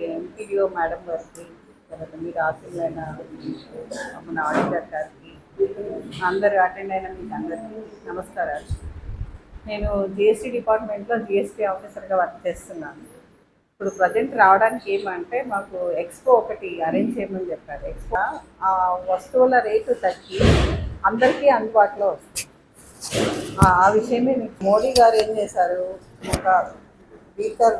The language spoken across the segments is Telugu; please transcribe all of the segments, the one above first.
ఎంపీడీఓ మేడం గారికి తర్వాత మీరు ఆశలైన మన ఆడిటర్ గారికి అందరు అటెండ్ అయిన మీకు అందరికీ నమస్కారాలు. నేను జిఎస్టీ డిపార్ట్మెంట్లో జిఎస్టీ ఆఫీసర్గా వర్క్ చేస్తున్నాను. ఇప్పుడు ప్రజెంట్ రావడానికి ఏమంటే మాకు ఎక్స్పో ఒకటి అరేంజ్ చేయమని చెప్పారు. ఎక్స్పో ఆ వస్తువుల రేటు తగ్గి అందరికీ అందుబాటులో వస్తుంది. ఆ- విషయమే మీకు మోడీ గారు ఏం చేశారు? ఒక వీకర్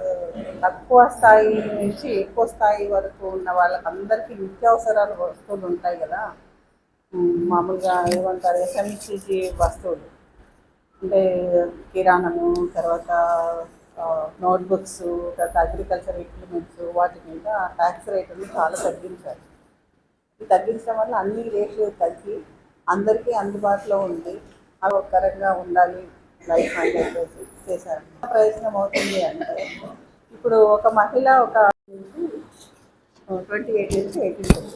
తక్కువ స్థాయి నుంచి ఎక్కువ స్థాయి వరకు ఉన్న వాళ్ళకందరికీ నిత్యావసరాల వస్తువులు ఉంటాయి కదా. మామూలుగా ఏమంటారు ఎస్ఎంసీజీ వస్తువులు. అంటే కిరాణము తర్వాత నోట్బుక్స్ తర్వాత అగ్రికల్చర్ ఎక్విప్మెంట్స్ వాటి మీద ట్యాక్స్ రేట్లను చాలా తగ్గించారు ఇది తగ్గించడం వల్ల అన్ని రేట్లు తగ్గి అందరికీ అందుబాటులో ఉంది ఆరోగ్యకరంగా ఉండాలి లైఫ్ అని చెప్పేసి చేశారు. ప్రయోజనం అవుతుంది అంటే ఇప్పుడు ఒక మహిళ ఒక ట్వంటీ ఎయిట్ నుంచి ఎయిటీన్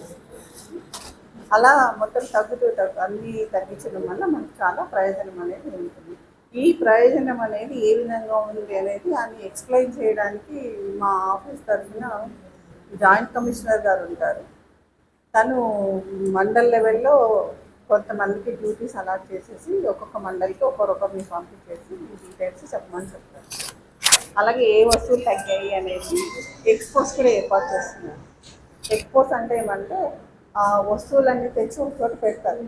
అలా మొత్తం తగ్గుతూ తగ్గు అన్నీ తగ్గించడం వల్ల మనకు చాలా ప్రయోజనం అనేది ఉంటుంది. ఈ ప్రయోజనం అనేది ఏ విధంగా ఉంది అనేది అని ఎక్స్ప్లెయిన్ చేయడానికి మా ఆఫీస్ తరఫున జాయింట్ కమిషనర్ గారు ఉంటారు. తను మండల్ లెవెల్లో కొంతమందికి డ్యూటీస్ అలాట్ చేసేసి ఒక్కొక్క మండలికి ఒక్కొక్కరిని పంపించేసి ఈ డీటెయిల్స్ చెప్పమని చెప్తారు. అలాగే ఏ వస్తువులు తగ్గాయి అనేది ఎక్స్పోస్ కూడా ఏర్పాటు చేస్తున్నారు. ఎక్స్పోస్ అంటే ఏమంటే ఆ వస్తువులన్నీ తెచ్చి ఒక చోట పెడతారు.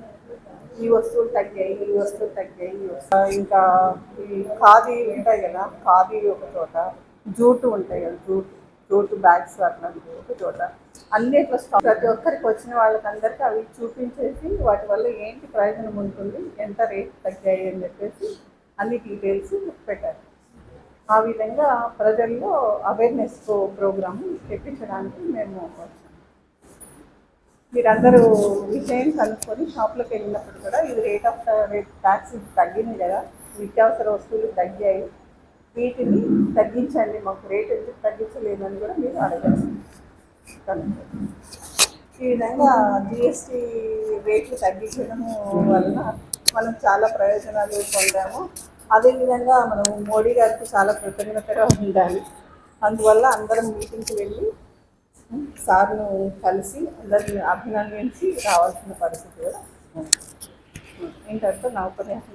ఈ వస్తువులు తగ్గాయి ఈ వస్తువులు తగ్గాయి ఇంకా ఈ ఖాదీ ఉంటాయి కదా ఖాదీ ఒక చోట జూటు ఉంటాయి కదా జూటు. జూటు బ్యాగ్స్ అట్లాంటివి ఒక చోట అన్నిట్లో స్టాక్ ప్రతి ఒక్కరికి వచ్చిన వాళ్ళకందరికీ అవి చూపించేసి వాటి వల్ల ఏంటి ప్రయోజనం ఉంటుంది ఎంత రేట్ తగ్గాయి అని చెప్పేసి అన్ని డీటెయిల్స్ పెట్టారు. ఆ విధంగా ప్రజల్లో అవేర్నెస్ ప్రోగ్రామ్ తెప్పించడానికి మేము వచ్చాము మీరందరూ విషయం కనుక్కొని షాప్లోకి వెళ్ళినప్పుడు కూడా ఇది రేట్ ఆఫ్ రేట్ ట్యాక్స్ తగ్గింది కదా. నిత్యావసర వస్తువులు తగ్గాయి. వీటిని తగ్గించండి మాకు రేట్ ఎందుకు తగ్గించలేదని కూడా మీరు అడగాల్సి ఈ విధంగా జిఎస్టీ రేట్లు తగ్గించడం వలన మనం చాలా ప్రయోజనాలు పొందాము. అదేవిధంగా మనం మోడీ గారికి చాలా కృతజ్ఞతగా ఉండాలి. అందువల్ల అందరం మీటింగ్కి వెళ్ళి సార్ను కలిసి అందరిని అభినందించి రావాల్సిన పరిస్థితి కూడా ఏంటంటే నా ఉపన్యాసం